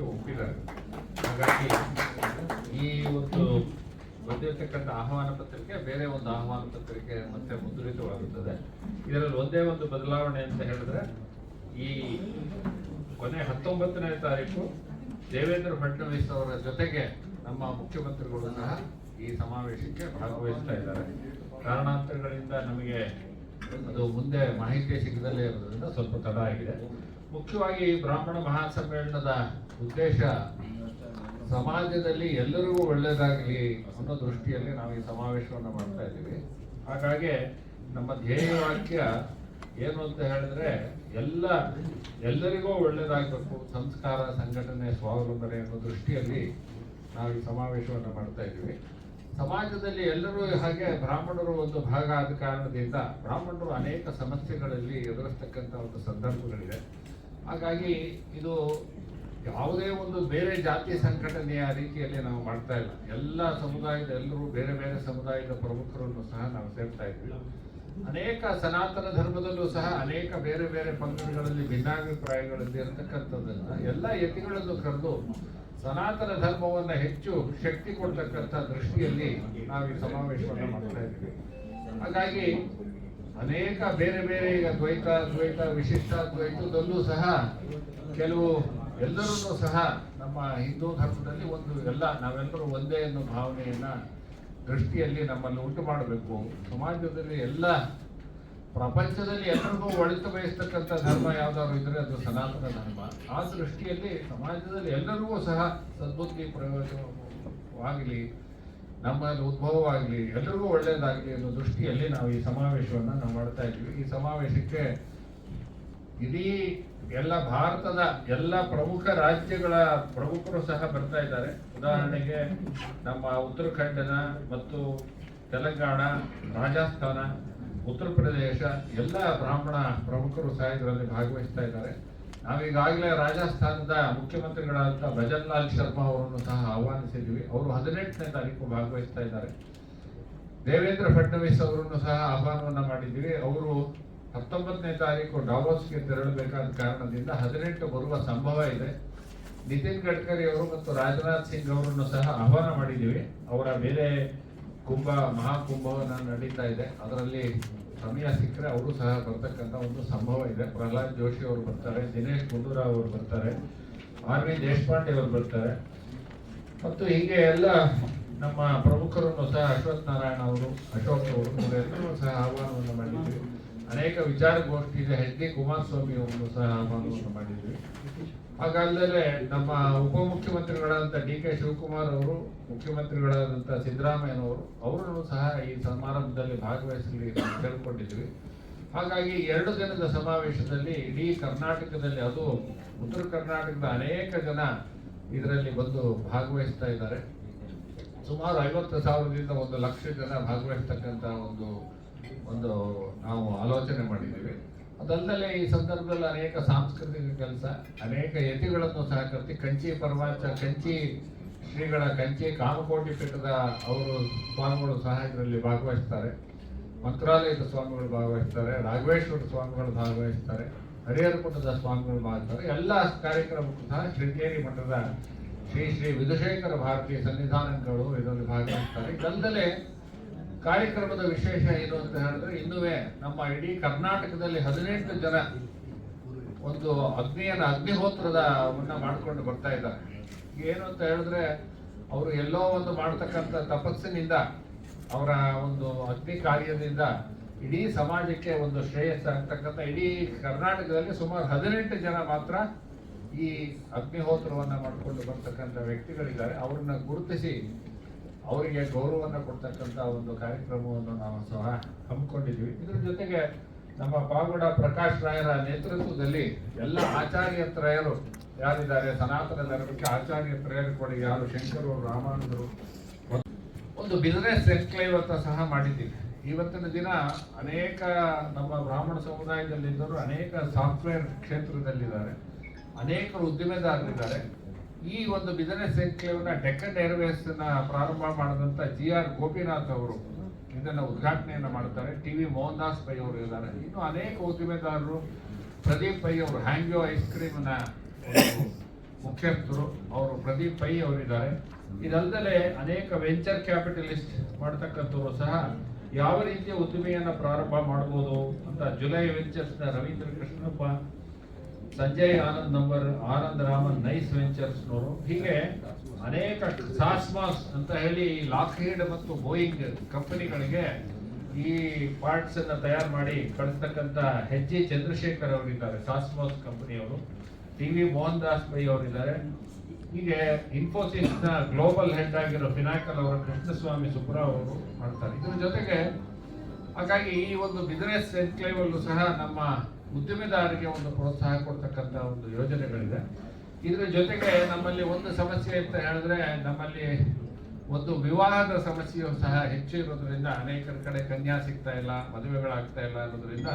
ಮಾಡೋದಕ್ಕೆ ಒಪ್ಪಿದ್ದಾರೆ ಹಾಗಾಗಿ ಈ ಒಂದು ಬಂದಿರತಕ್ಕಂಥ ಆಹ್ವಾನ ಪತ್ರಿಕೆ ಬೇರೆ ಒಂದು ಆಹ್ವಾನ ಪತ್ರಿಕೆ ಮತ್ತೆ ಮುದ್ರಿತವಾಗುತ್ತದೆ. ಇದರಲ್ಲಿ ಒಂದೇ ಒಂದು ಬದಲಾವಣೆ ಅಂತ ಹೇಳಿದ್ರೆ, ಈ ಕೊನೆ ಹತ್ತೊಂಬತ್ತನೇ ತಾರೀಕು ದೇವೇಂದ್ರ ಫಡ್ನವೀಸ್ ಅವರ ಜೊತೆಗೆ ನಮ್ಮ ಮುಖ್ಯಮಂತ್ರಿಗಳು ಸಹ ಈ ಸಮಾವೇಶಕ್ಕೆ ಭಾಗವಹಿಸ್ತಾ ಇದ್ದಾರೆ. ಕಾರಣಾಂತರಗಳಿಂದ ನಮಗೆ ಅದು ಮುಂದೆ ಮಾಹಿತಿ ಸಿಗದಲ್ಲೇ ಇರೋದ್ರಿಂದ ಸ್ವಲ್ಪ ತಡ ಆಗಿದೆ. ಮುಖ್ಯವಾಗಿ ಬ್ರಾಹ್ಮಣ ಮಹಾಸಮ್ಮೇಳನದ ಉದ್ದೇಶ, ಸಮಾಜದಲ್ಲಿ ಎಲ್ಲರಿಗೂ ಒಳ್ಳೆಯದಾಗಲಿ ಅನ್ನೋ ದೃಷ್ಟಿಯಲ್ಲಿ ನಾವು ಈ ಸಮಾವೇಶವನ್ನು ಮಾಡ್ತಾ ಇದ್ದೀವಿ. ಹಾಗಾಗಿ ನಮ್ಮ ಧ್ಯೇಯ ವಾಕ್ಯ ಏನು ಅಂತ ಹೇಳಿದ್ರೆ, ಎಲ್ಲ, ಎಲ್ಲರಿಗೂ ಒಳ್ಳೆಯದಾಗಬೇಕು, ಸಂಸ್ಕಾರ, ಸಂಘಟನೆ, ಸ್ವಾವಲಂಬನೆ ಅನ್ನೋ ದೃಷ್ಟಿಯಲ್ಲಿ ನಾವು ಈ ಸಮಾವೇಶವನ್ನು ಮಾಡ್ತಾ ಇದ್ದೀವಿ. ಸಮಾಜದಲ್ಲಿ ಎಲ್ಲರೂ ಹಾಗೆ ಬ್ರಾಹ್ಮಣರು ಒಂದು ಭಾಗ ಆದ ಕಾರಣದಿಂದ ಬ್ರಾಹ್ಮಣರು ಅನೇಕ ಸಮಸ್ಯೆಗಳಲ್ಲಿ ಎದುರಿಸ್ತಕ್ಕಂಥ ಒಂದು ಸಂದರ್ಭಗಳಿದೆ. ಹಾಗಾಗಿ ಇದು ಯಾವುದೇ ಒಂದು ಬೇರೆ ಜಾತಿ ಸಂಘಟನೆಯ ರೀತಿಯಲ್ಲಿ ನಾವು ಮಾಡ್ತಾ ಇಲ್ಲ. ಎಲ್ಲ ಸಮುದಾಯದ ಎಲ್ಲರೂ ಬೇರೆ ಬೇರೆ ಸಮುದಾಯದ ಪ್ರಮುಖರನ್ನು ಸಹ ನಾವು ಸೇರ್ತಾ ಇದ್ವಿ. ಅನೇಕ ಸನಾತನ ಧರ್ಮದಲ್ಲೂ ಸಹ ಅನೇಕ ಬೇರೆ ಬೇರೆ ಪಂಗಡಗಳಲ್ಲಿ ಭಿನ್ನಾಭಿಪ್ರಾಯಗಳಲ್ಲಿ ಇರತಕ್ಕಂಥದ್ದನ್ನ ಎಲ್ಲ ಯತಿಗಳನ್ನು ಕರೆದು ಸನಾತನ ಧರ್ಮವನ್ನ ಹೆಚ್ಚು ಶಕ್ತಿ ಕೊಡ್ತಕ್ಕಂಥ ದೃಷ್ಟಿಯಲ್ಲಿ ನಾವು ಈ ಸಮಾವೇಶವನ್ನು ಮಾಡ್ತಾ ಇದ್ವಿ. ಹಾಗಾಗಿ ಅನೇಕ ಬೇರೆ ಬೇರೆ ಈಗ ದ್ವೈತ ದ್ವೈತ, ವಿಶಿಷ್ಟ, ದ್ವೈತದಲ್ಲೂ ಸಹ ಕೆಲವು ಎಲ್ಲರೂ ಸಹ ನಮ್ಮ ಹಿಂದೂ ಧರ್ಮದಲ್ಲಿ ಒಂದು ಎಲ್ಲ ನಾವೆಲ್ಲರೂ ಒಂದೇ ಅನ್ನೋ ಭಾವನೆಯನ್ನ ದೃಷ್ಟಿಯಲ್ಲಿ ನಮ್ಮಲ್ಲಿ ಉಂಟು ಮಾಡಬೇಕು. ಸಮಾಜದಲ್ಲಿ ಎಲ್ಲ, ಪ್ರಪಂಚದಲ್ಲಿ ಎಲ್ಲರಿಗೂ ಒಳಿತು ಬಯಸ್ತಕ್ಕಂಥ ಧರ್ಮ ಯಾವ್ದಾದ್ರು ಇದ್ರೆ ಅದು ಸನಾತನ ಧರ್ಮ. ಆ ದೃಷ್ಟಿಯಲ್ಲಿ ಸಮಾಜದಲ್ಲಿ ಎಲ್ಲರಿಗೂ ಸಹ ಸದ್ಬುದ್ಧಿ ಪ್ರಯೋಜನವಾಗಲಿ, ನಮ್ಮಲ್ಲಿ ಉದ್ಭವವಾಗಲಿ ಎಲ್ಲರಿಗೂ ಒಳ್ಳೆಯದಾಗಲಿ ಅನ್ನೋ ದೃಷ್ಟಿಯಲ್ಲಿ ನಾವು ಈ ಸಮಾವೇಶವನ್ನು ನಾವು ಮಾಡ್ತಾ ಇದ್ದೀವಿ. ಈ ಸಮಾವೇಶಕ್ಕೆ ಇಡೀ ಎಲ್ಲ ಭಾರತದ ಎಲ್ಲ ಪ್ರಮುಖ ರಾಜ್ಯಗಳ ಪ್ರಮುಖರು ಸಹ ಬರ್ತಾ ಇದ್ದಾರೆ. ಉದಾಹರಣೆಗೆ ನಮ್ಮ ಉತ್ತರಾಖಂಡನ ಮತ್ತು ತೆಲಂಗಾಣ, ರಾಜಸ್ಥಾನ, ಉತ್ತರ ಪ್ರದೇಶ ಎಲ್ಲ ಬ್ರಾಹ್ಮಣ ಪ್ರಮುಖರು ಸಹ ಇದರಲ್ಲಿ ಭಾಗವಹಿಸ್ತಾ ಇದ್ದಾರೆ. ನಾವೀಗಾಗಲೇ ರಾಜಸ್ಥಾನದ ಮುಖ್ಯಮಂತ್ರಿಗಳಾದಂಥ ಭಜನ್ ಲಾಲ್ ಶರ್ಮಾ ಅವರನ್ನು ಸಹ ಆಹ್ವಾನಿಸಿದ್ದೀವಿ. ಅವರು ಹದಿನೆಂಟನೇ ತಾರೀಕು ಭಾಗವಹಿಸ್ತಾ ಇದ್ದಾರೆ. ದೇವೇಂದ್ರ ಫಡ್ನವೀಸ್ ಅವರನ್ನು ಸಹ ಆಹ್ವಾನವನ್ನು ಮಾಡಿದ್ದೀವಿ. ಅವರು ಹತ್ತೊಂಬತ್ತನೇ ತಾರೀಕು ಡಾವೋಸ್ಗೆ ತೆರಳಬೇಕಾದ ಕಾರಣದಿಂದ ಹದಿನೆಂಟು ಬರುವ ಸಂಭವ ಇದೆ. ನಿತಿನ್ ಗಡ್ಕರಿ ಅವರು ಮತ್ತು ರಾಜನಾಥ್ ಸಿಂಗ್ ಅವರನ್ನು ಸಹ ಆಹ್ವಾನ ಮಾಡಿದ್ದೀವಿ. ಅವರ ಬೇರೆ ಕುಂಭ ಮಹಾಕುಂಭವನ್ನು ನಡೀತಾ ಇದೆ. ಅದರಲ್ಲಿ ಸಮಯ ಸಿಕ್ಕರೆ ಅವರು ಸಹ ಬರ್ತಕ್ಕಂಥ ಒಂದು ಸಂಭವ ಇದೆ. ಪ್ರಹ್ಲಾದ್ ಜೋಶಿ ಅವರು ಬರ್ತಾರೆ, ದಿನೇಶ್ ಗುಂಡೂರಾವ್ ಅವರು ಬರ್ತಾರೆ, ಆರ್ ವಿ ದೇಶಪಾಂಡೆ ಅವರು ಬರ್ತಾರೆ. ಮತ್ತು ಹೀಗೆ ಎಲ್ಲ ನಮ್ಮ ಪ್ರಮುಖರನ್ನು ಸಹ ಅಶ್ವಥ್ ನಾರಾಯಣ ಅವರು, ಅಶೋಕ್ ಅವರು ಎಲ್ಲರೂ ಸಹ ಆಹ್ವಾನವನ್ನು ಮಾಡಿದ್ವಿ ಅನೇಕ ವಿಚಾರಗೋಷ್ಠಿ ಎಚ್ ಡಿ ಕುಮಾರಸ್ವಾಮಿ ಅವರು ಸಹ ಆಹ್ವಾನವನ್ನು ಮಾಡಿದ್ವಿ. ಹಾಗಲ್ಲದೆ ನಮ್ಮ ಉಪಮುಖ್ಯಮಂತ್ರಿಗಳಾದಂಥ ಡಿ ಕೆ ಶಿವಕುಮಾರ್ ಅವರು, ಮುಖ್ಯಮಂತ್ರಿಗಳಾದಂಥ ಸಿದ್ದರಾಮಯ್ಯನವರು, ಅವರನ್ನು ಸಹ ಈ ಸಮಾರಂಭದಲ್ಲಿ ಭಾಗವಹಿಸಲಿ ಕೇಳ್ಕೊಂಡಿದ್ವಿ. ಹಾಗಾಗಿ ಎರಡು ದಿನದ ಸಮಾವೇಶದಲ್ಲಿ ಇಡೀ ಕರ್ನಾಟಕದಲ್ಲಿ, ಅದು ಉತ್ತರ ಕರ್ನಾಟಕದ ಅನೇಕ ಜನ ಇದರಲ್ಲಿ ಬಂದು ಭಾಗವಹಿಸ್ತಾ ಇದ್ದಾರೆ. ಸುಮಾರು ಐವತ್ತು ಸಾವಿರದಿಂದ ಒಂದು ಲಕ್ಷ ಜನ ಭಾಗವಹಿಸ್ತಕ್ಕಂಥ ಒಂದು ಒಂದು ನಾವು ಆಲೋಚನೆ ಮಾಡಿದ್ದೀವಿ. ಅದಲ್ಲದೆ ಈ ಸಂದರ್ಭದಲ್ಲಿ ಅನೇಕ ಸಾಂಸ್ಕೃತಿಕ ಕೆಲಸ, ಅನೇಕ ಯತಿಗಳನ್ನು ಸಹಕರಿಸಿ ಕಂಚಿ ಪರಮಾಚ ಕಂಚಿ ಶ್ರೀಗಳ, ಕಂಚಿ ಕಾಮಕೋಟಿ ಪೀಠದ ಅವರು ಸ್ವಾಮಿಗಳು ಸಹ ಇದರಲ್ಲಿ ಭಾಗವಹಿಸ್ತಾರೆ. ಮಂತ್ರಾಲಯದ ಸ್ವಾಮಿಗಳು ಭಾಗವಹಿಸ್ತಾರೆ, ರಾಘವೇಶ್ವರ ಸ್ವಾಮಿಗಳು ಭಾಗವಹಿಸ್ತಾರೆ ಹರಿಹರ ಸ್ವಾಮಿಗಳು ಭಾಗವಹಿಸ್ತಾರೆ. ಎಲ್ಲ ಕಾರ್ಯಕ್ರಮಕ್ಕೂ ಸಹ ಶೃಂಗೇರಿ ಮಠದ ಶ್ರೀ ಶ್ರೀ ವಿಧುಶೇಖರ ಭಾರತೀಯ ಸನ್ನಿಧಾನಗಳು ಇದರಲ್ಲಿ ಭಾಗವಹಿಸ್ತಾರೆ. ಇದಲ್ಲದೆ ಕಾರ್ಯಕ್ರಮದ ವಿಶೇಷ ಏನು ಅಂತ ಹೇಳಿದ್ರೆ ಇನ್ನುವೇ ನಮ್ಮ ಇಡೀ ಕರ್ನಾಟಕದಲ್ಲಿ ಹದಿನೆಂಟು ಜನ ಒಂದು ಅಗ್ನಿಯನ್ನು ಅಗ್ನಿಹೋತ್ರದ ಮಾಡ್ಕೊಂಡು ಬರ್ತಾ ಇದ್ದಾರೆ. ಏನು ಅಂತ ಹೇಳಿದ್ರೆ ಅವರು ಎಲ್ಲೋ ಒಂದು ಮಾಡ್ತಕ್ಕಂಥ ತಪಸ್ಸಿನಿಂದ, ಅವರ ಒಂದು ಅಗ್ನಿ ಕಾರ್ಯದಿಂದ ಇಡೀ ಸಮಾಜಕ್ಕೆ ಒಂದು ಶ್ರೇಯಸ್ಸ ಅಂತಕ್ಕಂಥ ಇಡೀ ಕರ್ನಾಟಕದಲ್ಲಿ ಸುಮಾರು ಹದಿನೆಂಟು ಜನ ಮಾತ್ರ ಈ ಅಗ್ನಿಹೋತ್ರವನ್ನು ಮಾಡಿಕೊಂಡು ಬರ್ತಕ್ಕಂಥ ವ್ಯಕ್ತಿಗಳಿದ್ದಾರೆ. ಅವ್ರನ್ನ ಗುರುತಿಸಿ ಅವರಿಗೆ ಗೌರವವನ್ನು ಕೊಡ್ತಕ್ಕಂಥ ಒಂದು ಕಾರ್ಯಕ್ರಮವನ್ನು ನಾವು ಸಹ ಹಮ್ಮಿಕೊಂಡಿದ್ದೀವಿ ಇದರ ಜೊತೆಗೆ ನಮ್ಮ ಪಾವಗಡ ಪ್ರಕಾಶ್ ರಾಯರ ನೇತೃತ್ವದಲ್ಲಿ ಎಲ್ಲ ಆಚಾರ್ಯ ತ್ರಯರು ಯಾರಿದ್ದಾರೆ? ಸನಾತನ ಧರ್ಮಕ್ಕೆ ಆಚಾರ್ಯ ತ್ರಯರು ಕೊಡಿ. ಯಾರು? ಶಂಕರು ರಾಮಾನುಜರು ಒಂದು ಬಿಸ್ನೆಸ್ ಎನ್ಕ್ಲೇವ್ ಅಂತ ಸಹ ಮಾಡಿದ್ದೀವಿ. ಇವತ್ತಿನ ದಿನ ಅನೇಕ ನಮ್ಮ ಬ್ರಾಹ್ಮಣ ಸಮುದಾಯದಲ್ಲಿದ್ದರು ಅನೇಕ ಸಾಫ್ಟ್ವೇರ್ ಕ್ಷೇತ್ರದಲ್ಲಿದ್ದಾರೆ. ಅನೇಕ ಉದ್ದಿಮೆದಾರರಿದ್ದಾರೆ. ಈ ಒಂದು ಬಿಸಿನೆಸ್ ಎನ್ಕ್ಲೇವ್ನ ಡೆಕ್ಕನ್ ಏರ್ವೇಸ್ನ ಪ್ರಾರಂಭ ಮಾಡಿದಂತ ಜಿ ಆರ್ ಗೋಪಿನಾಥ್ ಅವರು ಇದನ್ನ ಉದ್ಘಾಟನೆಯನ್ನ ಮಾಡ್ತಾರೆ. ಟಿ ವಿ ಮೋಹನ್ ದಾಸ್ ಪೈ ಅವರು ಇದ್ದಾರೆ. ಇನ್ನು ಅನೇಕ ಉದ್ದಿಮೆದಾರರು ಪ್ರದೀಪ್ ಪೈ ಅವರು ಹ್ಯಾಂಗ್ಯೋ ಐಸ್ ಕ್ರೀಮ್ನ ಒಂದು ಮುಖ್ಯಸ್ಥರು. ಅವರು ಪ್ರದೀಪ್ ಪೈ ಅವರಿದ್ದಾರೆ. ಇದಲ್ಲದೆ ಅನೇಕ ವೆಂಚರ್ ಕ್ಯಾಪಿಟಲಿಸ್ಟ್ ಮಾಡ್ತಕ್ಕಂಥವರು ಸಹ ಯಾವ ರೀತಿಯ ಉದ್ದಿಮೆಯನ್ನ ಪ್ರಾರಂಭ ಮಾಡ್ಬೋದು ಅಂತ ಜುಲೈ ವೆಂಚರ್ಸ್ನ ರವೀಂದ್ರ ಕೃಷ್ಣಪ್ಪ ಸಂಜಯ್ ಆನಂದ್ ನಂಬರ್ ಆನಂದ್ ರಾಮನ್, ನೈಸ್ ವೆಂಚರ್ಸ್ನವರು ಹೀಗೆ ಅನೇಕ ಸಾಸ್ಮಾಸ್ ಅಂತ ಹೇಳಿ ಲಾಕ್ಹೀಡ್ ಮತ್ತು ಬೋಯಿಂಗ್ ಕಂಪನಿಗಳಿಗೆ ಈ ಪಾರ್ಟ್ಸ್ ಅನ್ನ ತಯಾರು ಮಾಡಿ ಕಳಿಸ್ತಕ್ಕಂತ ಹೆಚ್ ಜಿ ಚಂದ್ರಶೇಖರ್ ಅವರಿದ್ದಾರೆ ಸಾಸ್ಮಾಸ್ ಕಂಪನಿಯವರು. ಟಿ ವಿ ಮೋಹನ್ ದಾಸ್ ಪೈ ಅವರಿದ್ದಾರೆ. ಹೀಗೆ ಇನ್ಫೋಸಿಸ್ನ ಗ್ಲೋಬಲ್ ಹೆಡ್ ಆಗಿರೋ ಪಿನಾಕಲ್ ಅವರ ಕೃಷ್ಣಸ್ವಾಮಿ ಸುಬ್ರಾವ್ ಅವರು ಮಾಡ್ತಾರೆ. ಇದ್ರ ಜೊತೆಗೆ ಹಾಗಾಗಿ ಈ ಒಂದು ಬಿಸಿನೆಸ್ ಎನ್ಕ್ಲೇವ್ ಅಲ್ಲೂ ಸಹ ನಮ್ಮ ಉದ್ಯಮಿದಾರರಿಗೆ ಒಂದು ಪ್ರೋತ್ಸಾಹ ಕೊಡ್ತಕ್ಕಂಥ ಒಂದು ಯೋಜನೆಗಳಿದೆ. ಇದರ ಜೊತೆಗೆ ನಮ್ಮಲ್ಲಿ ಒಂದು ಸಮಸ್ಯೆ ಅಂತ ಹೇಳಿದ್ರೆ ನಮ್ಮಲ್ಲಿ ಒಂದು ವಿವಾಹದ ಸಮಸ್ಯೆಯು ಸಹ ಹೆಚ್ಚು ಇರೋದ್ರಿಂದ ಅನೇಕರ ಕಡೆ ಕನ್ಯಾ ಸಿಗ್ತಾ ಇಲ್ಲ, ಮದುವೆಗಳಾಗ್ತಾ ಇಲ್ಲ ಅನ್ನೋದ್ರಿಂದ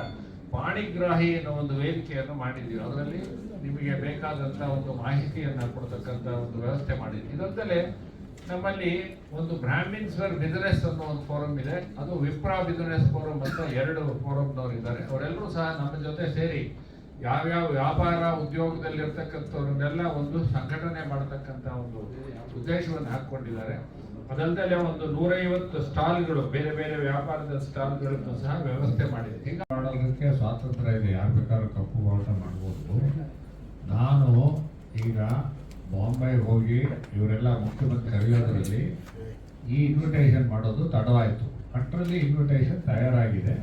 ಪಾಣಿಗ್ರಾಹಿ ಅನ್ನೋ ಒಂದು ವೇದಿಕೆಯನ್ನು ಮಾಡಿದ್ದೀವಿ. ಅದರಲ್ಲಿ ನಿಮಗೆ ಬೇಕಾದಂಥ ಒಂದು ಮಾಹಿತಿಯನ್ನು ಕೊಡ್ತಕ್ಕಂತ ಒಂದು ವ್ಯವಸ್ಥೆ ಮಾಡಿದ್ವಿ ಇದಲ್ಲದೆ ನಮ್ಮಲ್ಲಿ ಒಂದು ಬ್ರಾಹ್ಮಿನ್ಸ್ ಸರ್ ಬಿಸ್ನೆಸ್ ಅನ್ನೋ ಒಂದು ಫೋರಮ್ ಇದೆ. ಅದು ವಿಪ್ರಾ ಬಿಸ್ನೆಸ್ ಫೋರಮ್ ಅಂತ ಎರಡು ಫೋರಮ್ನವ್ರು ಇದ್ದಾರೆ. ಅವರೆಲ್ಲರೂ ಸಹ ನಮ್ಮ ಜೊತೆ ಸೇರಿ ಯಾವ್ಯಾವ ವ್ಯಾಪಾರ ಉದ್ಯೋಗದಲ್ಲಿ ಇರ್ತಕ್ಕಂಥವ್ರನ್ನೆಲ್ಲ ಒಂದು ಸಂಘಟನೆ ಮಾಡತಕ್ಕಂಥ ಒಂದು ಉದ್ದೇಶವನ್ನು ಹಾಕ್ಕೊಂಡಿದ್ದಾರೆ. ಅದಲ್ಲದೆ ಒಂದು ನೂರೈವತ್ತು ಸ್ಟಾಲ್ಗಳು, ಬೇರೆ ಬೇರೆ ವ್ಯಾಪಾರದ ಸ್ಟಾಲ್ಗಳನ್ನು ಸಹ ವ್ಯವಸ್ಥೆ ಮಾಡಿದೆ. ಈಗ ಮಾಡೋದಕ್ಕೆ ಸ್ವಾತಂತ್ರ್ಯ ಇದೆ. ಯಾರು ಬೇಕಾದ್ರೂ ಕಪ್ಪು ಮಾರಾಟ ಮಾಡ್ಬೋದು. ನಾನು ಈಗ ಬಾಂಬೆ ಹೋಗಿ ಇವರೆಲ್ಲ ಮುಖ್ಯಮಂತ್ರಿ ಕರೆಯೋದ್ರಲ್ಲಿ ಈ ಇನ್ವಿಟೇಷನ್ ಮಾಡೋದು ತಡವಾಯಿತು. ಅಷ್ಟರಲ್ಲಿ ಇನ್ವಿಟೇಷನ್ ತಯಾರಾಗಿದೆ.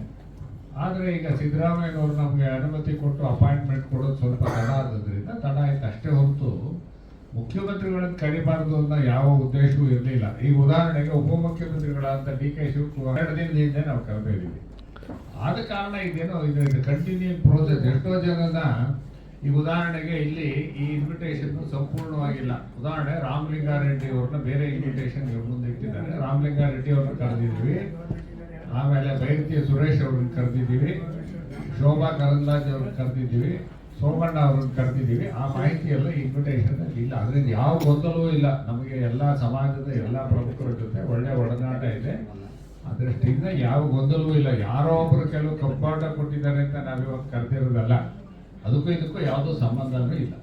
ಆದರೆ ಈಗ ಸಿದ್ದರಾಮಯ್ಯನವರು ನಮಗೆ ಅನುಮತಿ ಕೊಟ್ಟು ಅಪಾಯಿಂಟ್ಮೆಂಟ್ ಕೊಡೋದು ಸ್ವಲ್ಪ ತಡ ಆದ್ರಿಂದ ತಡ ಆಯ್ತು. ಅಷ್ಟೇ ಹೊರತು ಮುಖ್ಯಮಂತ್ರಿಗಳನ್ನು ಕರಿಬಾರದು ಅನ್ನೋ ಯಾವ ಉದ್ದೇಶವೂ ಇರಲಿಲ್ಲ. ಈಗ ಉದಾಹರಣೆಗೆ ಉಪಮುಖ್ಯಮಂತ್ರಿಗಳಾದ ಡಿ ಕೆ ಶಿವಕುಮಾರ್ ಎರಡು ದಿನದಿಂದ ನಾವು ಕರೆದಿದ್ದೀವಿ ಆದ ಕಾರಣ ಇದೇನೋ ಇದು ಕಂಟಿನ್ಯೂ ಪ್ರೋಸೆಸ್ ಎಷ್ಟೋ ಜನನ ಈ ಉದಾಹರಣೆಗೆ ಇಲ್ಲಿ ಈ ಇನ್ವಿಟೇಷನ್ ಸಂಪೂರ್ಣವಾಗಿಲ್ಲ. ಉದಾಹರಣೆ ರಾಮಲಿಂಗಾರೆಡ್ಡಿ ಅವ್ರನ್ನ ಬೇರೆ ಇನ್ವಿಟೇಷನ್ ಇವ್ರ ಮುಂದೆ ಇಟ್ಟಿದ್ದಾರೆ. ರಾಮಲಿಂಗಾರೆಡ್ಡಿ ಅವ್ರನ್ನ ಕರೆದಿದ್ದೀವಿ. ಆಮೇಲೆ ಬೈರತಿ ಸುರೇಶ್ ಅವ್ರನ್ನ ಕರೆದಿದ್ದೀವಿ. ಶೋಭಾ ಕರಂದಾಜ್ ಅವ್ರನ್ನ ಕರೆದಿದ್ದೀವಿ. ಸೋಮಣ್ಣ ಅವ್ರನ್ನ ಕರೆದಿದ್ದೀವಿ. ಆ ಮಾಹಿತಿ ಎಲ್ಲ ಇನ್ವಿಟೇಷನ್ ಇಲ್ಲ. ಅದರಿಂದ ಯಾವ ಗೊಂದಲವೂ ಇಲ್ಲ. ನಮಗೆ ಎಲ್ಲ ಸಮಾಜದ ಎಲ್ಲ ಪ್ರಮುಖರ ಜೊತೆ ಒಳ್ಳೆ ಒಡನಾಟ ಇದೆ. ಅದರಷ್ಟಿಂದ ಯಾವ ಗೊಂದಲವೂ ಇಲ್ಲ. ಯಾರೋ ಒಬ್ರು ಕೆಲವು ಕಂಪಾಟ ಕೊಟ್ಟಿದ್ದಾರೆ ಅಂತ ನಾವಿವಾಗ ಕರೆದಿರೋದಲ್ಲ. ಅದಕ್ಕೂ ಇದಕ್ಕೂ ಯಾವುದೋ ಸಂಬಂಧನೂ ಇಲ್ಲ.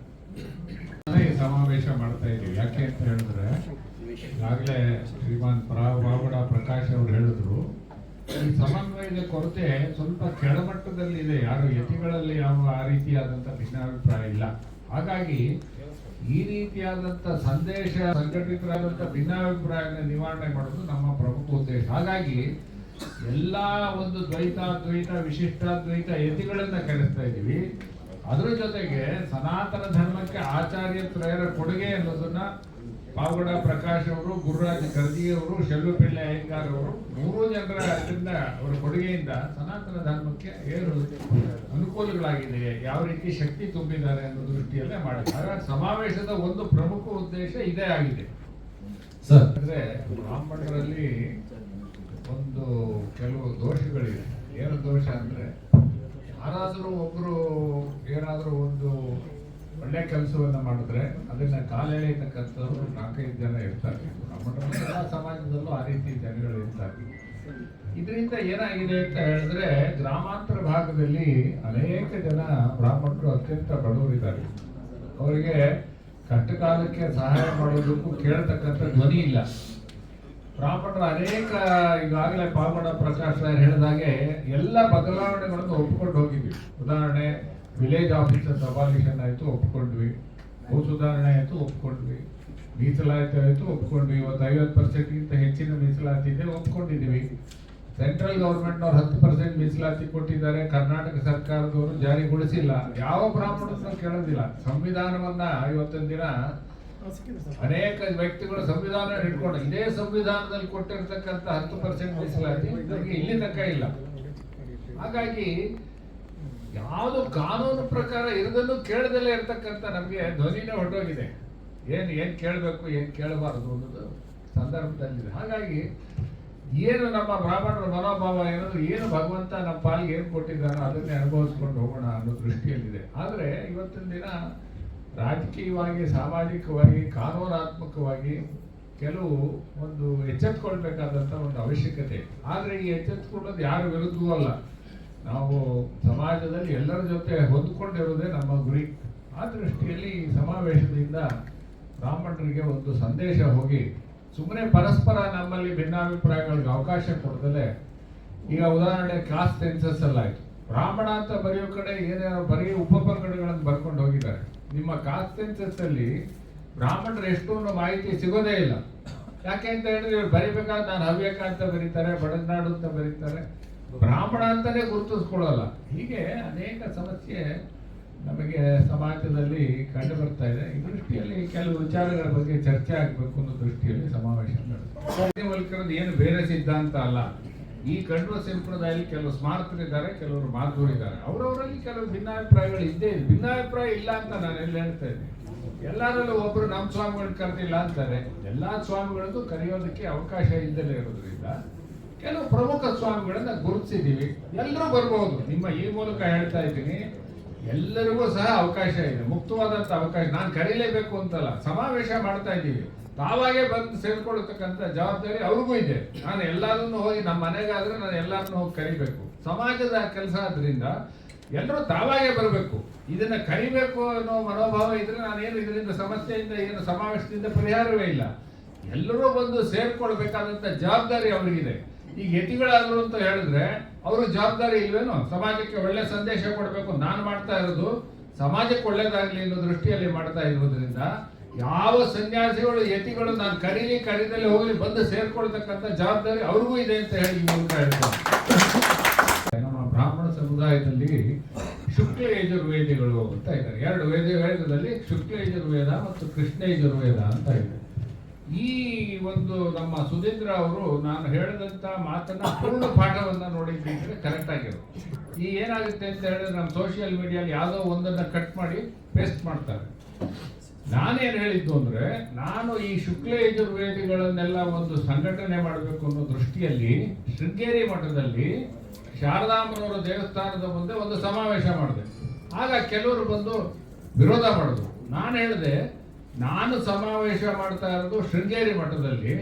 ಈ ಸಮಾವೇಶ ಮಾಡ್ತಾ ಇದ್ದೀವಿ. ಯಾಕೆ ಅಂತ ಹೇಳಿದ್ರೆ ಈಗಾಗಲೇ ಶ್ರೀಮಾನ್ ಪ್ರಾ, ಬಾಬುಡ ಪ್ರಕಾಶ್ ಅವರು ಹೇಳಿದ್ರು, ಈ ಸಮನ್ವಯದ ಕೊರತೆ ಸ್ವಲ್ಪ ಕೆಳಮಟ್ಟದಲ್ಲಿದೆ. ಯಾರು ಯತಿಗಳಲ್ಲಿ ಯಾವ ಆ ರೀತಿಯಾದಂಥ ಭಿನ್ನಾಭಿಪ್ರಾಯ ಇಲ್ಲ. ಹಾಗಾಗಿ ಈ ರೀತಿಯಾದಂಥ ಸಂದೇಶ, ಸಂಘಟಿತರಾದಂಥ ಭಿನ್ನಾಭಿಪ್ರಾಯನ ನಿವಾರಣೆ ಮಾಡೋದು ನಮ್ಮ ಪ್ರಮುಖ ಉದ್ದೇಶ. ಹಾಗಾಗಿ ಎಲ್ಲ ಒಂದು ದ್ವೈತ ದ್ವೈತ ವಿಶಿಷ್ಟಾದ್ವೈತ ಯತಿಗಳನ್ನ ಕರೆಸ್ತಾ ಇದ್ದೀವಿ. ಅದರ ಜೊತೆಗೆ ಸನಾತನ ಧರ್ಮಕ್ಕೆ ಆಚಾರ್ಯ ತ್ರಯರ ಕೊಡುಗೆ ಅನ್ನೋದನ್ನ ಪಾವಗಡ ಪ್ರಕಾಶ್ ಅವರು ಗುರುರಾಜ್ ಕರ್ದಿ ಅವರು ಶೆಲ್ಲುಪಿಳ್ಳೆ ಅಯ್ಯಂಗಾರ್ ಅವರು ಮೂರು ಜನರ ಅದರಿಂದ ಅವರ ಕೊಡುಗೆಯಿಂದ ಸನಾತನ ಧರ್ಮಕ್ಕೆ ಏನು ಅನುಕೂಲಗಳಾಗಿದೆ ಯಾವ ರೀತಿ ಶಕ್ತಿ ತುಂಬಿದ್ದಾರೆ ಅನ್ನೋ ದೃಷ್ಟಿಯಲ್ಲೇ ಮಾಡಿದ್ದಾರೆ. ಹಾಗಾಗಿ ಸಮಾವೇಶದ ಒಂದು ಪ್ರಮುಖ ಉದ್ದೇಶ ಇದೇ ಆಗಿದೆ. ಸರ್. ಅಂದ್ರೆ ಬ್ರಾಹ್ಮಣರಲ್ಲಿ ಒಂದು ಕೆಲವು ದೋಷಗಳಿವೆ. ಏನು ದೋಷ ಅಂದ್ರೆ ಯಾರಾದರೂ ಒಬ್ರು ಏನಾದರೂ ಒಂದು ಒಳ್ಳೆ ಕೆಲಸವನ್ನು ಮಾಡಿದ್ರೆ ಅದನ್ನ ಕಾಲೆಳೆಯತಕ್ಕಂಥವ್ರು ನಾಲ್ಕೈದು ಜನ ಇರ್ತಾರೆ. ನಮ್ಮ ಸಮಾಜದಲ್ಲೂ ಆ ರೀತಿ ಜನಗಳು ಇರ್ತಾರೆ. ಇದರಿಂದ ಏನಾಗಿದೆ ಅಂತ ಹೇಳಿದ್ರೆ ಗ್ರಾಮಾಂತರ ಭಾಗದಲ್ಲಿ ಅನೇಕ ಜನ ಬ್ರಾಹ್ಮಣರು ಅತ್ಯಂತ ಬಡವರಿದ್ದಾರೆ. ಅವರಿಗೆ ಕಷ್ಟಕಾಲಕ್ಕೆ ಸಹಾಯ ಮಾಡೋದಕ್ಕೂ ಕೇಳತಕ್ಕಂಥ ಧ್ವನಿ ಇಲ್ಲ. ಬ್ರಾಹ್ಮಣರು ಅನೇಕ ಈಗಾಗಲೇ ಪಾಲ್ಗೊಂಡ ಪ್ರಕಾಶ್ ರಾಯರ್ ಹೇಳಿದಾಗೆ ಎಲ್ಲ ಬದಲಾವಣೆಗಳನ್ನು ಒಪ್ಪಿಕೊಂಡು ಹೋಗಿದ್ವಿ. ಉದಾಹರಣೆ ವಿಲೇಜ್ ಆಫೀಸರ್ ಅಬಾಲಿಷನ್ ಆಯಿತು, ಒಪ್ಕೊಂಡ್ವಿ. ಭೂ ಸುಧಾರಣೆ ಆಯಿತು, ಒಪ್ಕೊಂಡ್ವಿ. ಮೀಸಲಾತಿ ಆಯಿತು, ಒಪ್ಕೊಂಡ್ವಿ. ಇವತ್ತು ಐವತ್ತು ಪರ್ಸೆಂಟ್ಗಿಂತ ಹೆಚ್ಚಿನ ಮೀಸಲಾತಿ ಇದೆ ಒಪ್ಕೊಂಡಿದ್ದೀವಿ ಸೆಂಟ್ರಲ್ ಗೌರ್ಮೆಂಟ್ನವ್ರು ಹತ್ತು ಪರ್ಸೆಂಟ್ ಮೀಸಲಾತಿ ಕೊಟ್ಟಿದ್ದಾರೆ. ಕರ್ನಾಟಕ ಸರ್ಕಾರದವರು ಜಾರಿಗೊಳಿಸಿಲ್ಲ. ಯಾವ ಬ್ರಾಹ್ಮಣರನ್ನು ಕೇಳೋದಿಲ್ಲ. ಸಂವಿಧಾನವನ್ನ ಇವತ್ತೊಂದು ದಿನ ಅನೇಕ ವ್ಯಕ್ತಿಗಳು ಸಂವಿಧಾನ ಹಿಡ್ಕೊಂಡು ಇದೇ ಸಂವಿಧಾನದಲ್ಲಿ ಕೊಟ್ಟಿರ್ತಕ್ಕಂಥ ಹತ್ತು ಪರ್ಸೆಂಟ್ ಮೀಸಲಾತಿ ನಮಗೆ ಇಲ್ಲಿ ತನಕ ಇಲ್ಲ. ಹಾಗಾಗಿ ಯಾವುದು ಕಾನೂನು ಪ್ರಕಾರ ಇರದನ್ನು ಕೇಳದಲ್ಲೇ ಇರತಕ್ಕಂಥ ನಮಗೆ ಧ್ವನಿನೇ ಹೊರಟೋಗಿದೆ. ಏನು ಏನ್ ಕೇಳಬೇಕು, ಏನು ಕೇಳಬಾರದು ಅನ್ನೋದು ಸಂದರ್ಭದಲ್ಲಿದೆ. ಹಾಗಾಗಿ ಏನು ನಮ್ಮ ಬ್ರಾಹ್ಮಣರ ಮನೋಭಾವ ಏನಂದ್ರೆ ಏನು ಭಗವಂತ ನಮ್ಮ ಪಾಲಿಗೆ ಏನು ಕೊಟ್ಟಿದ್ದಾನೋ ಅದನ್ನೇ ಅನುಭವಿಸ್ಕೊಂಡು ಹೋಗೋಣ ಅನ್ನೋ ದೃಷ್ಟಿಯಲ್ಲಿದೆ. ಆದರೆ ಇವತ್ತಿನ ದಿನ ರಾಜಕೀಯವಾಗಿ, ಸಾಮಾಜಿಕವಾಗಿ, ಕಾನೂನಾತ್ಮಕವಾಗಿ ಕೆಲವು ಒಂದು ಎಚ್ಚೆತ್ಕೊಳ್ಬೇಕಾದಂಥ ಒಂದು ಅವಶ್ಯಕತೆ. ಆದರೆ ಈ ಎಚ್ಚೆತ್ಕೊಳ್ಳೋದು ಯಾರ ವಿರುದ್ಧವೂ ಅಲ್ಲ. ನಾವು ಸಮಾಜದಲ್ಲಿ ಎಲ್ಲರ ಜೊತೆ ಹೊಂದ್ಕೊಂಡಿರೋದೇ ನಮ್ಮ ಗುರಿ. ಆ ದೃಷ್ಟಿಯಲ್ಲಿ ಈ ಸಮಾವೇಶದಿಂದ ಬ್ರಾಹ್ಮಣರಿಗೆ ಒಂದು ಸಂದೇಶ ಹೋಗಿ ಸುಮ್ಮನೆ ಪರಸ್ಪರ ನಮ್ಮಲ್ಲಿ ಭಿನ್ನಾಭಿಪ್ರಾಯಗಳಿಗೆ ಅವಕಾಶ ಕೊಡದಲೆ, ಈಗ ಉದಾಹರಣೆ ಕ್ಲಾಸ್ ಸೆನ್ಸಸ್ ಆಯಿತು ಬ್ರಾಹ್ಮಣ ಅಂತ ಬರೆಯೋ ಕಡೆ ಏನೇನೋ ಬರೀ ಉಪಪಂಗಡಗಳನ್ನು ಬರ್ಕೊಂಡು ಹೋಗಿದ್ದಾರೆ. ನಿಮ್ಮ ಕಾಸ್ಟ್ ಅಲ್ಲಿ ಬ್ರಾಹ್ಮಣರು ಎಷ್ಟು ಮಾಹಿತಿ ಸಿಗೋದೇ ಇಲ್ಲ. ಯಾಕೆ ಅಂತ ಹೇಳಿದ್ರೆ ಇವ್ರು ಬರಿಬೇಕಾದ್ರೆ ನಾನು ಹವ್ಯಕ ಅಂತ ಬರೀತಾರೆ ಬಡನಾಡು ಅಂತ ಬರೀತಾರೆ. ಬ್ರಾಹ್ಮಣ ಅಂತಲೇ ಗುರುತಿಸ್ಕೊಳ್ಳಲ್ಲ. ಹೀಗೆ ಅನೇಕ ಸಮಸ್ಯೆ ನಮಗೆ ಸಮಾಜದಲ್ಲಿ ಕಂಡು ಬರ್ತಾ ಇದೆ. ಈ ದೃಷ್ಟಿಯಲ್ಲಿ ಕೆಲವು ವಿಚಾರಗಳ ಬಗ್ಗೆ ಚರ್ಚೆ ಆಗಬೇಕು ಅನ್ನೋ ದೃಷ್ಟಿಯಲ್ಲಿ ಸಮಾವೇಶ ನಡೆದಿದೆ ಏನು ಬೇರೆ ಸಿದ್ಧಾಂತ ಅಲ್ಲ. ಈ ಕಂಡುವ ಸಂಪ್ರದಾಯದಲ್ಲಿ ಕೆಲವು ಸ್ಮಾರಕರಿದ್ದಾರೆ ಕೆಲವರು ಮಾಧುರಿದ್ದಾರೆ ಅವರವರಲ್ಲಿ ಕೆಲವು ಭಿನ್ನಾಭಿಪ್ರಾಯಗಳು ಇದ್ದೇ ಇದೆ. ಭಿನ್ನಾಭಿಪ್ರಾಯ ಇಲ್ಲ ಅಂತ ನಾನು ಎಲ್ಲ ಹೇಳ್ತಾ ಇದ್ದೆ ಎಲ್ಲರಲ್ಲೂ ಒಬ್ಬರು ನಮ್ಮ ಸ್ವಾಮಿಗಳು ಕರೆದಿಲ್ಲ ಅಂತಾರೆ. ಎಲ್ಲ ಸ್ವಾಮಿಗಳದ್ದು ಕರೆಯೋದಕ್ಕೆ ಅವಕಾಶ ಇಲ್ಲದೆ ಇರೋದ್ರಿಂದ ಕೆಲವು ಪ್ರಮುಖ ಸ್ವಾಮಿಗಳನ್ನ ಗುರುತಿಸಿದ್ದೀವಿ ಎಲ್ಲರೂ ಬರ್ಬೋದು. ನಿಮ್ಮ ಈ ಮೂಲಕ ಹೇಳ್ತಾ ಇದ್ದೀನಿ ಎಲ್ಲರಿಗೂ ಸಹ ಅವಕಾಶ ಇದೆ. ಮುಕ್ತವಾದಂತ ಅವಕಾಶ. ನಾನು ಕರೀಲೇಬೇಕು ಅಂತಲ್ಲ. ಸಮಾವೇಶ ಮಾಡ್ತಾ ಇದ್ದೀವಿ. ತಾವಾಗೆ ಬಂದು ಸೇರ್ಕೊಳ್ತಕ್ಕಂಥ ಜವಾಬ್ದಾರಿ ಅವ್ರಿಗೂ ಇದೆ. ನಾನು ಎಲ್ಲರನ್ನು ಹೋಗಿ ನಮ್ಮ ಮನೆಗಾದ್ರೆ ನಾನು ಎಲ್ಲರನ್ನು ಹೋಗಿ ಕರಿಬೇಕು. ಸಮಾಜದ ಕೆಲಸ ಆದ್ರಿಂದ ಎಲ್ಲರೂ ತಾವಾಗೆ ಬರಬೇಕು. ಇದನ್ನ ಕರಿಬೇಕು ಅನ್ನೋ ಮನೋಭಾವ ಇದ್ರೆ ನಾನೇನು ಇದರಿಂದ ಸಮಸ್ಯೆಯಿಂದ, ಏನು ಸಮಾವೇಶದಿಂದ ಪರಿಹಾರವೇ ಇಲ್ಲ. ಎಲ್ಲರೂ ಬಂದು ಸೇರ್ಕೊಳ್ಬೇಕಾದಂಥ ಜವಾಬ್ದಾರಿ ಅವರಿಗಿದೆ. ಈಗ ಯತಿಗಳಾದ್ರು ಅಂತ ಹೇಳಿದ್ರೆ ಅವರು ಜವಾಬ್ದಾರಿ ಇಲ್ವೇನೋ? ಸಮಾಜಕ್ಕೆ ಒಳ್ಳೆ ಸಂದೇಶ ಕೊಡಬೇಕು. ನಾನು ಮಾಡ್ತಾ ಇರೋದು ಸಮಾಜಕ್ಕೆ ಒಳ್ಳೇದಾಗ್ಲಿ ಅನ್ನೋ ದೃಷ್ಟಿಯಲ್ಲಿ ಮಾಡ್ತಾ ಇರುವುದರಿಂದ ಯಾವ ಸನ್ಯಾಸಿಗಳು, ಯತಿಗಳು ನಾನು ಕರೀಲಿ ಕರೀದಲ್ಲಿ ಹೋಗಲಿ ಬಂದು ಸೇರ್ಕೊಳ್ತಕ್ಕಂಥ ಜವಾಬ್ದಾರಿ ಅವ್ರಿಗೂ ಇದೆ ಅಂತ ಹೇಳಿ ಮೂಲಕ ಹೇಳ್ತಾರೆ ನಮ್ಮ ಬ್ರಾಹ್ಮಣ ಸಮುದಾಯದಲ್ಲಿ ಶುಕ್ಲ ಯಜುರ್ವೇದಿಗಳು ಅಂತ ಇದ್ದಾರೆ. ಎರಡು ವೇದ ವೇದದಲ್ಲಿ ಶುಕ್ಲ ಯಜುರ್ವೇದ ಮತ್ತು ಕೃಷ್ಣ ಯಜುರ್ವೇದ ಅಂತ ಇದೆ. ಈ ಒಂದು ನಮ್ಮ ಸುಧೀಂದ್ರ ಅವರು ನಾನು ಹೇಳಿದಂಥ ಮಾತನ್ನ ಪೂರ್ಣ ಪಾಠವನ್ನು ನೋಡಿದ್ರೆ ಕರೆಕ್ಟ್ ಆಗಿರು ಈ ಏನಾಗುತ್ತೆ ಅಂತ ಹೇಳಿದ್ರೆ ನಮ್ಮ ಸೋಷಿಯಲ್ ಮೀಡಿಯಲ್ಲಿ ಯಾವುದೋ ಒಂದನ್ನು ಕಟ್ ಮಾಡಿ ಪೇಸ್ಟ್ ಮಾಡ್ತಾರೆ. ನಾನೇನು ಹೇಳಿದ್ದು ಅಂದರೆ, ನಾನು ಈ ಶುಕ್ಲ ಯಜುರ್ವೇದಿಗಳನ್ನೆಲ್ಲ ಒಂದು ಸಂಘಟನೆ ಮಾಡಬೇಕು ಅನ್ನೋ ದೃಷ್ಟಿಯಲ್ಲಿ, ಶೃಂಗೇರಿ ಮಠದಲ್ಲಿ ಶಾರದಾಂಬನವರ ದೇವಸ್ಥಾನದ ಮುಂದೆ ಒಂದು ಸಮಾವೇಶ ಮಾಡಿದೆ. ಆಗ ಕೆಲವರು ಬಂದು ವಿರೋಧ ಮಾಡಿದ್ರು. ನಾನು ಹೇಳಿದೆ ನಾನು ಸಮಾವೇಶ ಮಾಡ್ತಾ ಇರೋದು ಶೃಂಗೇರಿ ಮಠದಲ್ಲಿ.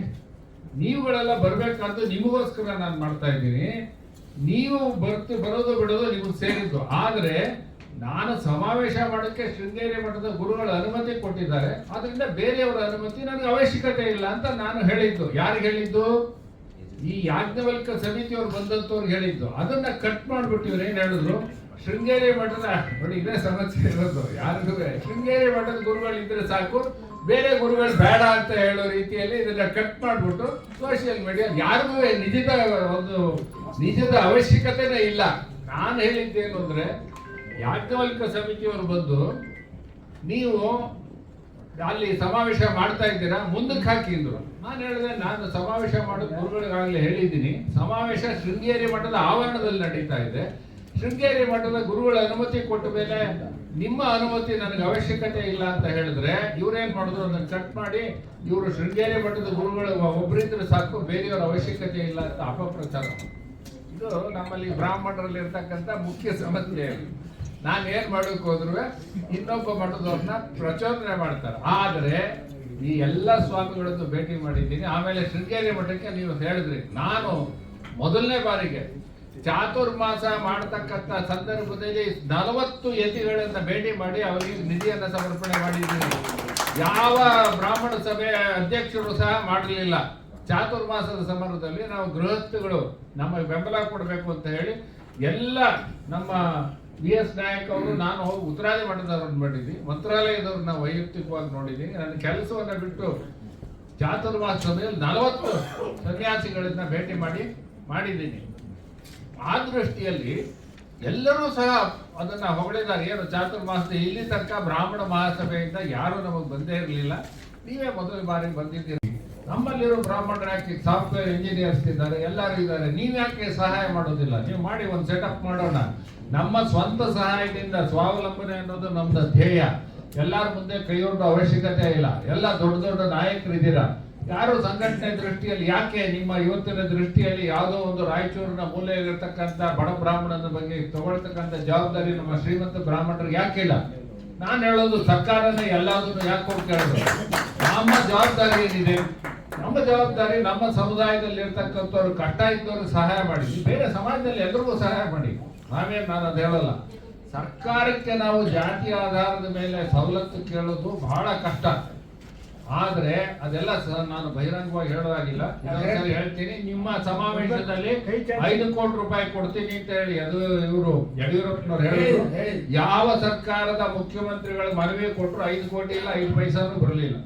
ನೀವುಗಳೆಲ್ಲ ಬರಬೇಕಾದ್ದು ನಿಮಗೋಸ್ಕರ ನಾನು ಮಾಡ್ತಾ ಇದ್ದೀನಿ. ನೀವು ಬರ್ತು, ಬರೋದು, ಬಿಡೋದು ನಿಮಗೆ ಸೇರಿದ್ದು. ಆದರೆ ನಾನು ಸಮಾವೇಶ ಮಾಡೋಕ್ಕೆ ಶೃಂಗೇರಿ ಮಠದ ಗುರುಗಳ ಅನುಮತಿ ಕೊಟ್ಟಿದ್ದಾರೆ. ಅದರಿಂದ ಬೇರೆಯವರ ಅನುಮತಿ ನನಗೆ ಅವಶ್ಯಕತೆ ಇಲ್ಲ ಅಂತ ನಾನು ಹೇಳಿದ್ದು. ಯಾರಿಗೆ ಹೇಳಿದ್ದು? ಈ ಯಾಜ್ಞವಲ್ಕ ಸಮಿತಿಯವ್ರು ಬಂದಂತವ್ರು ಹೇಳಿದ್ದು. ಅದನ್ನ ಕಟ್ ಮಾಡಿಬಿಟ್ಟಿವ್ರು ಏನ್ ಹೇಳಿದ್ರು? ಶೃಂಗೇರಿ ಮಠದ ನೋಡಿ, ಇದೇ ಸಮಸ್ಯೆ ಇರೋದು. ಯಾರಿಗೂ ಶೃಂಗೇರಿ ಮಠದ ಗುರುಗಳು ಇದ್ರೆ ಸಾಕು. ಬೇರೆ ಗುರುಗಳು ಬೇಡ ಅಂತ ಹೇಳೋ ರೀತಿಯಲ್ಲಿ ಇದನ್ನ ಕಟ್ ಮಾಡಿಬಿಟ್ಟು ಸೋಷಿಯಲ್ ಮೀಡಿಯಾ ಯಾರಿಗೂ ನಿಜದ ಒಂದು ನಿಜದ ಅವಶ್ಯಕತೆನೇ ಇಲ್ಲ. ನಾನು ಹೇಳಿದ್ದೇನು ಅಂದ್ರೆ, ಯಾಜ್ಞವಲ್ಕ ಸಮಿತಿಯವರು ಬಂದು ನೀವು ಅಲ್ಲಿ ಸಮಾವೇಶ ಮಾಡ್ತಾ ಇದ್ದೀರಾ, ಮುಂದಕ್ಕೆ ಹಾಕಿ ಅಂದ್ರು. ನಾನು ಹೇಳಿದೆ, ನಾನು ಸಮಾವೇಶ ಮಾಡೋದು ಗುರುಗಳಿಗಾಗಲೇ ಹೇಳಿದ್ದೀನಿ. ಸಮಾವೇಶ ಶೃಂಗೇರಿ ಮಠದ ಆವರಣದಲ್ಲಿ ನಡೀತಾ ಇದೆ. ಶೃಂಗೇರಿ ಮಠದ ಗುರುಗಳ ಅನುಮತಿ ಕೊಟ್ಟ ಮೇಲೆ ನಿಮ್ಮ ಅನುಮತಿ ನನಗೆ ಅವಶ್ಯಕತೆ ಇಲ್ಲ ಅಂತ ಹೇಳಿದ್ರೆ ಇವ್ರೇನ್ ಮಾಡಿದ್ರು ಅದನ್ನು ಕಟ್ ಮಾಡಿ, ಇವರು ಶೃಂಗೇರಿ ಮಠದ ಗುರುಗಳು ಒಬ್ಬರಿದ್ರೆ ಸಾಕು, ಬೇರೆಯವರ ಅವಶ್ಯಕತೆ ಇಲ್ಲ ಅಂತ ಅಪಪ್ರಚಾರ. ಇದು ನಮ್ಮಲ್ಲಿ ಬ್ರಾಹ್ಮಣರಲ್ಲಿ ಇರ್ತಕ್ಕಂಥ ಮುಖ್ಯ ಸಮಸ್ಯೆ ನಾನು ಏನು ಮಾಡಕ್ ಹೋದ್ರು ಇನ್ನೊಬ್ಬ ಮಠದವ್ರನ್ನ ಪ್ರಚೋದನೆ ಮಾಡ್ತಾರೆ. ಆದರೆ ಈ ಎಲ್ಲ ಸ್ವಾಮಿಗಳನ್ನು ಭೇಟಿ ಮಾಡಿದ್ದೀನಿ. ಆಮೇಲೆ ಶೃಂಗೇರಿ ಮಠಕ್ಕೆ ನೀವು ಹೇಳಿದ್ರಿ. ನಾನು ಮೊದಲನೇ ಬಾರಿಗೆ ಚಾತುರ್ಮಾಸ ಮಾಡತಕ್ಕಂಥ ಸಂದರ್ಭದಲ್ಲಿ ನಲವತ್ತು ಯತಿಗಳನ್ನ ಭೇಟಿ ಮಾಡಿ ಅವರಿಗೆ ನಿಧಿಯನ್ನು ಸಮರ್ಪಣೆ ಮಾಡಿದ್ದೀನಿ ಯಾವ ಬ್ರಾಹ್ಮಣ ಸಭೆ ಅಧ್ಯಕ್ಷರು ಸಹ ಮಾಡಲಿಲ್ಲ. ಚಾತುರ್ಮಾಸದ ಸಂದರ್ಭದಲ್ಲಿ ನಾವು ಗೃಹಸ್ಥಗಳು ನಮಗೆ ಬೆಂಬಲ ಕೊಡಬೇಕು ಅಂತ ಹೇಳಿ ಎಲ್ಲ ನಮ್ಮ ವಿ ಎಸ್ ನಾಯಕ್ ಅವರು, ನಾನು ಹೋಗಿ ಉತ್ತರಾದಿ ಮಠದವ್ರನ್ನ ಮಾಡಿದ್ವಿ ಮಂತ್ರಾಲಯದವ್ರನ್ನ ವೈಯಕ್ತಿಕವಾಗಿ ನೋಡಿದ್ದೀನಿ ನನ್ನ ಕೆಲಸವನ್ನು ಬಿಟ್ಟು ಚಾತುರ್ಮಾಸ ಸಭೆಯಲ್ಲಿ ನಲವತ್ತು ಸನ್ಯಾಸಿಗಳನ್ನ ಭೇಟಿ ಮಾಡಿ, ಮಾಡಿದ್ದೀನಿ. ಆ ದೃಷ್ಟಿಯಲ್ಲಿ ಎಲ್ಲರೂ ಸಹ ಅದನ್ನ ಹೊಗಳಿದ್ದಾರೆ. ಏನು ಚಾತುರ್ಮಾಸದ ಇಲ್ಲಿ ತನಕ ಬ್ರಾಹ್ಮಣ ಮಹಾಸಭೆಯಿಂದ ಯಾರು ನಮಗೆ ಬಂದೇ ಇರಲಿಲ್ಲ. ನೀವೇ ಮೊದಲ ಬಾರಿ ಬಂದಿದ್ದೀರಿ. ನಮ್ಮಲ್ಲಿರೋ ಬ್ರಾಹ್ಮಣರ ಯಾಕೆ ಸಾಫ್ಟ್ವೇರ್ ಇಂಜಿನಿಯರ್ಸ್ ಇದ್ದಾರೆ, ಎಲ್ಲರೂ ಇದ್ದಾರೆ. ನೀವ್ ಯಾಕೆ ಸಹಾಯ ಮಾಡೋದಿಲ್ಲ? ನೀವು ಮಾಡಿ ಒಂದು ಸೆಟಪ್ ಮಾಡೋಣ. ನಮ್ಮ ಸ್ವಂತ ಸಹಾಯದಿಂದ ಸ್ವಾವಲಂಬನೆ ಅನ್ನೋದು ನಮ್ದು ಧ್ಯೇಯ. ಎಲ್ಲರ ಮುಂದೆ ಕೈಯೊಡ್ಡ ಅವಶ್ಯಕತೆ ಇಲ್ಲ. ಎಲ್ಲ ದೊಡ್ಡ ದೊಡ್ಡ ನಾಯಕರಿದ್ದೀರಾ? ಯಾರು ಸಂಘಟನೆ ದೃಷ್ಟಿಯಲ್ಲಿ, ಯಾಕೆ ನಿಮ್ಮ ಇವತ್ತಿನ ದೃಷ್ಟಿಯಲ್ಲಿ ಯಾವುದೋ ಒಂದು ರಾಯಚೂರಿನ ಮೂಲೆಯಲ್ಲಿರ್ತಕ್ಕಂಥ ಬಡ ಬ್ರಾಹ್ಮಣನ ಬಗ್ಗೆ ತಗೊಳ್ತಕ್ಕಂಥ ಜವಾಬ್ದಾರಿ ನಮ್ಮ ಶ್ರೀಮಂತ ಬ್ರಾಹ್ಮಣರಿಗೆ ಯಾಕೆ ಇಲ್ಲ? ನಾನು ಹೇಳೋದು ಸರ್ಕಾರನೇ ಎಲ್ಲದನ್ನು ಯಾಕೆ ಕೇಳೋದು ನಮ್ಮ ಜವಾಬ್ದಾರಿ ಏನಿದೆ? ನಮ್ಮ ಜವಾಬ್ದಾರಿ ನಮ್ಮ ಸಮುದಾಯದಲ್ಲಿ ಇರ್ತಕ್ಕಂಥವ್ರು ಕಷ್ಟ ಇದ್ದವ್ರಿಗೆ ಸಹಾಯ ಮಾಡಿ, ಬೇರೆ ಸಮಾಜದಲ್ಲಿ ಎಲ್ರಿಗೂ ಸಹಾಯ ಮಾಡಿ. ನಾವೇನು ನಾನು ಅದು ಹೇಳಲ್ಲ. ಸರ್ಕಾರಕ್ಕೆ ನಾವು ಜಾತಿ ಆಧಾರದ ಮೇಲೆ ಸವಲತ್ತು ಕೇಳೋದು ಬಹಳ ಕಷ್ಟ. ಆದ್ರೆ ಅದೆಲ್ಲ ಸರ್ ನಾನು ಬಹಿರಂಗವಾಗಿ ಹೇಳೋದಾಗಿಲ್ಲ. ಹೇಳ್ತೀನಿ ನಿಮ್ಮ ಸಮಾವೇಶದಲ್ಲಿ ಐದು ಕೋಟಿ ರೂಪಾಯಿ ಕೊಡ್ತೀನಿ ಅಂತ ಹೇಳಿ ಅದು ಇವರು ಯಡಿಯೂರಪ್ಪನವ್ರು ಹೇಳಿದ್ರು. ಯಾವ ಸರ್ಕಾರದ ಮುಖ್ಯಮಂತ್ರಿಗಳು ಮನವಿ ಕೊಟ್ಟರು ಐದು ಕೋಟಿ ಇಲ್ಲ ಐದು ಪೈಸಾನು ಬರಲಿಲ್ಲ.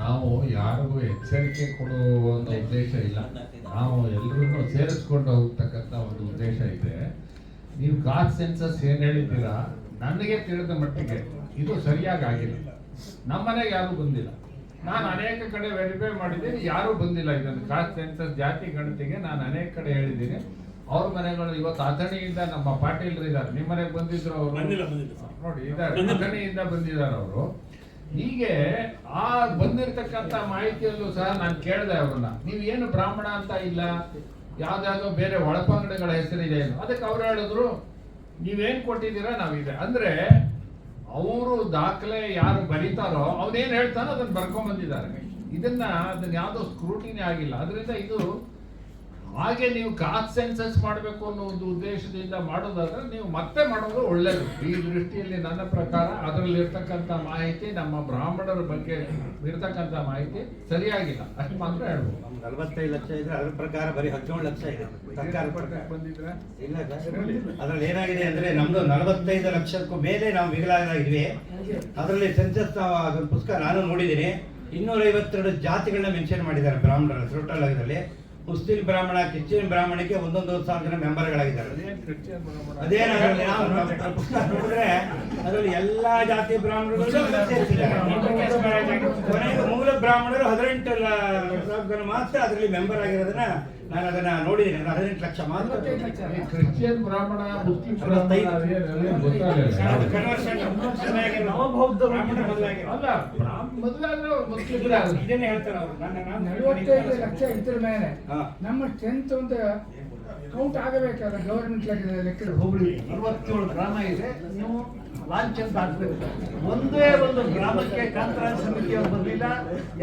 ನಾವು ಯಾರಿಗೂ ಎಚ್ಚರಿಕೆ ಕೊಡುವ ಒಂದು ಉದ್ದೇಶ ಇಲ್ಲ. ನಾವು ಎಲ್ರಿಗೂ ಸೇರಿಸ್ಕೊಂಡು ಹೋಗ್ತಕ್ಕಂಥ ಒಂದು ಉದ್ದೇಶ ಇದೆ. ನೀವು ಕಾಸ್ಟ್ ಸೆನ್ಸಸ್ ಏನ್ ಹೇಳಿದ್ದೀರಾ? ನನಗೆ ತಿಳಿದ ಮಟ್ಟಿಗೆ. ಇದು ಸರಿಯಾಗಿ ಆಗಿಲ್ಲ ನಮ್ಮ ಮನೆಗೆ ಯಾರು ಬಂದಿಲ್ಲ. ನಾನು ಅನೇಕ ಕಡೆ ವೆರಿಫೈ ಮಾಡಿದ್ದೀನಿ ಯಾರೂ ಬಂದಿಲ್ಲ. ಇದನ್ನು ಕಾಸ್ಟ್ ಸೆನ್ಸಸ್ ಜಾತಿ ಗಣತಿಗೆ ನಾನು ಅನೇಕ ಕಡೆ ಹೇಳಿದ್ದೀನಿ. ಅವ್ರ ಮನೆಗಳು ಇವತ್ತು ಅಥಣಿಯಿಂದ ನಮ್ಮ ಪಾಟೀಲ್ರು ಇದ್ದಾರೆ. ನಿಮ್ಮ ಮನೆಗೆ ಬಂದಿದ್ರು ಅವರು. ನೋಡಿ ಇದ್ದಾರೆ. ಅಥಣಿಯಿಂದ ಬಂದಿದ್ದಾರೆ ಅವರು. ಹೀಗೆ ಆ ಬಂದಿರತಕ್ಕಂಥ ಮಾಹಿತಿಯಲ್ಲೂ ಸಹ ನಾನು ಕೇಳಿದೆ ಅವ್ರನ್ನ. ನೀವು ಏನು ಬ್ರಾಹ್ಮಣ ಅಂತ ಇಲ್ಲ? ಯಾವ್ದಾದ್ರು ಬೇರೆ ಒಳಪಂಗಡಗಳ ಹೆಸರಿದೆ ಅದಕ್ಕೆ ಅವ್ರು ಹೇಳಿದ್ರು ನೀವೇನ್ ಕೊಟ್ಟಿದ್ದೀರಾ? ನಾವಿದೆ. ಅಂದ್ರೆ ಅವರು ದಾಖಲೆ ಯಾರು ಬರೀತಾರೋ ಅವನೇನು ಹೇಳ್ತಾನೋ ಅದನ್ನು ಬರ್ಕೊಂಬಂದಿದ್ದಾರೆ. ಇದನ್ನ ಅದನ್ನ ಸ್ಕ್ರೂಟಿನೇ ಸ್ಕ್ರೂಟಿನಿ ಆಗಿಲ್ಲ. ಅದರಿಂದ ಇದು ಹಾಗೆ ನೀವು ಕಾಸ್ಟ್ ಸೆನ್ಸಸ್ ಮಾಡಬೇಕು ಅನ್ನೋ ಒಂದು ಉದ್ದೇಶದಿಂದ ಮಾಡೋದಾದ್ರೆ ನೀವು ಮತ್ತೆ ಮಾಡೋದು ಒಳ್ಳೇದು. ಈ ದೃಷ್ಟಿಯಲ್ಲಿ ನನ್ನ ಪ್ರಕಾರ ಅದರಲ್ಲಿ ಇರ್ತಕ್ಕಂಥ ಮಾಹಿತಿ ನಮ್ಮ ಬ್ರಾಹ್ಮಣರ ಬಗ್ಗೆ ಇರ್ತಕ್ಕಂಥ ಮಾಹಿತಿ ಸರಿಯಾಗಿಲ್ಲ. ಅಷ್ಟು ಮಾತ್ರ ಹೇಳ್ಬೋದು. ನಲವತ್ತೈದು ಲಕ್ಷ ಇದ್ರೆ ಅದ್ರ ಪ್ರಕಾರ ಬರೀ ಹದಿನೇಳು ಲಕ್ಷ ಇದೆ. ಸರ್ಕಾರ ಬಂದಿದ್ರೆ? ಇಲ್ಲ ಅದ್ರಲ್ಲಿ ಏನಾಗಿದೆ ಅಂದ್ರೆ ನಮ್ದು ನಲವತ್ತೈದು ಲಕ್ಷಕ್ಕೂ ಮೇಲೆ ನಾವು ಮಿಗಿಲಾಗಿದ್ವಿ ಅದರಲ್ಲಿ ಸೆನ್ಸಸ್ ಅದೊಂದು ಪುಸ್ತಕ ನಾನು ನೋಡಿದ್ದೀನಿ. ಇನ್ನೂರೈವತ್ತೆರಡು ಜಾತಿಗಳನ್ನ ಮೆನ್ಷನ್ ಮಾಡಿದ್ದಾರೆ ಬ್ರಾಹ್ಮಣರ ಟೋಟಲ್ ಆಗದಲ್ಲಿ ಮುಸ್ಲಿಂ ಬ್ರಾಹ್ಮಣ ಕ್ರಿಶ್ಚಿಯನ್ ಬ್ರಾಹ್ಮಣಕ್ಕೆ ಒಂದೊಂದು ಸಾವಿರ ಜನ ಮೆಂಬರ್ಗಳಾಗಿದ್ದಾರೆ. ಆ ಪುಸ್ತಕ ನೋಡಿದ್ರೆ ಅದರಲ್ಲಿ ಎಲ್ಲಾ ಜಾತಿ ಬ್ರಾಹ್ಮಣರು ಕೊನೆಗೆ ಮೂಲ ಬ್ರಾಹ್ಮಣರು ಹದಿನೆಂಟು ಜನ ಮಾತ್ರ ಅದರಲ್ಲಿ ಮೆಂಬರ್ ಆಗಿರೋದನ್ನ ನಾನು ಅದನ್ನ ನೋಡಿದ್ದೀನಿ. ಅದು ಹದಿನೆಂಟು ಲಕ್ಷ ಮಾತ್ರ. ಈ ಕ್ರಿಶ್ಚಿಯನ್ ಬ್ರಾಹ್ಮಣ ಮುಸ್ಲಿಂ ಬ್ರಾಹ್ಮಣ ಅದು ಮುಸ್ಲಿಂ ಇದನ್ನೇ ಹೇಳ್ತಾರೆ ಅವರು. ನನ್ನ ನಾನು ನಲವತ್ತೈದು ಲಕ್ಷ ಇದ್ರ ಮೇಲೆ. ನಮ್ಮ ಸ್ಟ್ರೆಂತ್ ಒಂದು ಕೌಂಟ್ ಆಗಬೇಕಾದ್ರೆ ಗವರ್ಮೆಂಟ್ ಲೆಕ್ಕದ ಹೋಗ್ಲಿ. ಹೋಬಳಿ ಅರವತ್ತೇಳು ಗ್ರಾಮ ಇದೆ. ನೀವು ಲಾಂಚ್ ಅಂತ ಹಾಕ್ಬೇಕು. ಒಂದೇ ಒಂದು ಗ್ರಾಮಕ್ಕೆ ಕಾಂತರಾಜ ಸಮಿತಿಯವರು ಬರಲಿಲ್ಲ.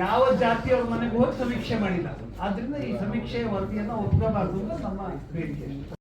ಯಾವ ಜಾತಿಯವ್ರ ಮನೆಗೆ ಹೋಗಿ ಸಮೀಕ್ಷೆ ಮಾಡಿಲ್ಲ. ಆದ್ರಿಂದ ಈ ಸಮೀಕ್ಷೆ ವರದಿಯನ್ನ ಒಪ್ಕೋಬಾರ್ದು ಅಂತ ನಮ್ಮ ಬೇಡಿಕೆ.